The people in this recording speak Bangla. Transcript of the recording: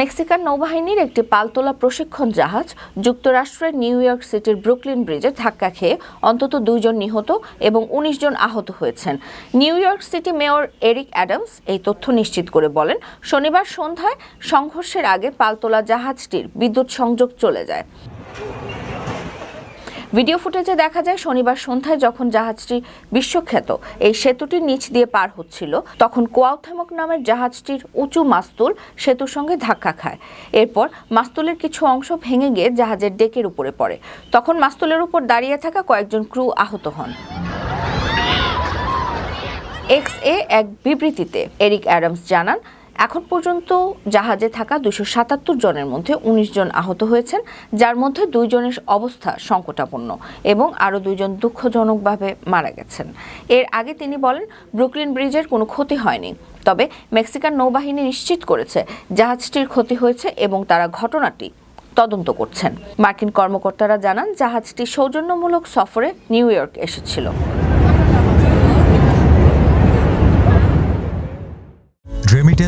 মেক্সিকান নৌবাহিনীর একটি পালতোলা প্রশিক্ষণ জাহাজ যুক্তরাষ্ট্রের নিউ ইয়র্ক সিটির ব্রুকলিন ব্রিজে ধাক্কা খেয়ে অন্তত দুইজন নিহত এবং উনিশ জন আহত হয়েছেন। New York city mayor Eric Adams এই তথ্য নিশ্চিত করে বলেন, শনিবার সন্ধ্যায় সংঘর্ষের আগে পালতোলা জাহাজটির বিদ্যুৎ সংযোগ চলে যায়। ভিডিও ফুটেজে দেখা যায় শনিবার সন্ধ্যায় যখন জাহাজটি বিশ্বখ্যাত, এই সেতুটির নিচ দিয়ে পার হচ্ছিল, তখন কোয়াউথেমক নামের জাহাজটির উঁচু মাস্তুল সেতুর সঙ্গে ধাক্কা খায়। এরপর মাস্তুলের কিছু অংশ ভেঙে গিয়ে জাহাজের ডেকের উপরে পড়ে। তখন মাস্তুলের উপর দাঁড়িয়ে থাকা কয়েকজন ক্রু আহত হন। এক্স এ এক বিবৃতিতে এরিক অ্যাডামস জানান এখন পর্যন্ত জাহাজে থাকা দুশো সাতাত্তর জনের মধ্যে উনিশ জন আহত হয়েছেন, যার মধ্যে দুইজনের অবস্থা সংকটাপন্ন এবং আরও দুইজন দুঃখজনকভাবে মারা গেছেন। এর আগে তিনি বলেন, ব্রুকলিন ব্রিজের কোনো ক্ষতি হয়নি, তবে মেক্সিকান নৌবাহিনী নিশ্চিত করেছে জাহাজটির ক্ষতি হয়েছে এবং তারা ঘটনাটি তদন্ত করছেন। মার্কিন কর্মকর্তারা জানান, জাহাজটি সৌজন্যমূলক সফরে নিউ ইয়র্ক এসেছিল।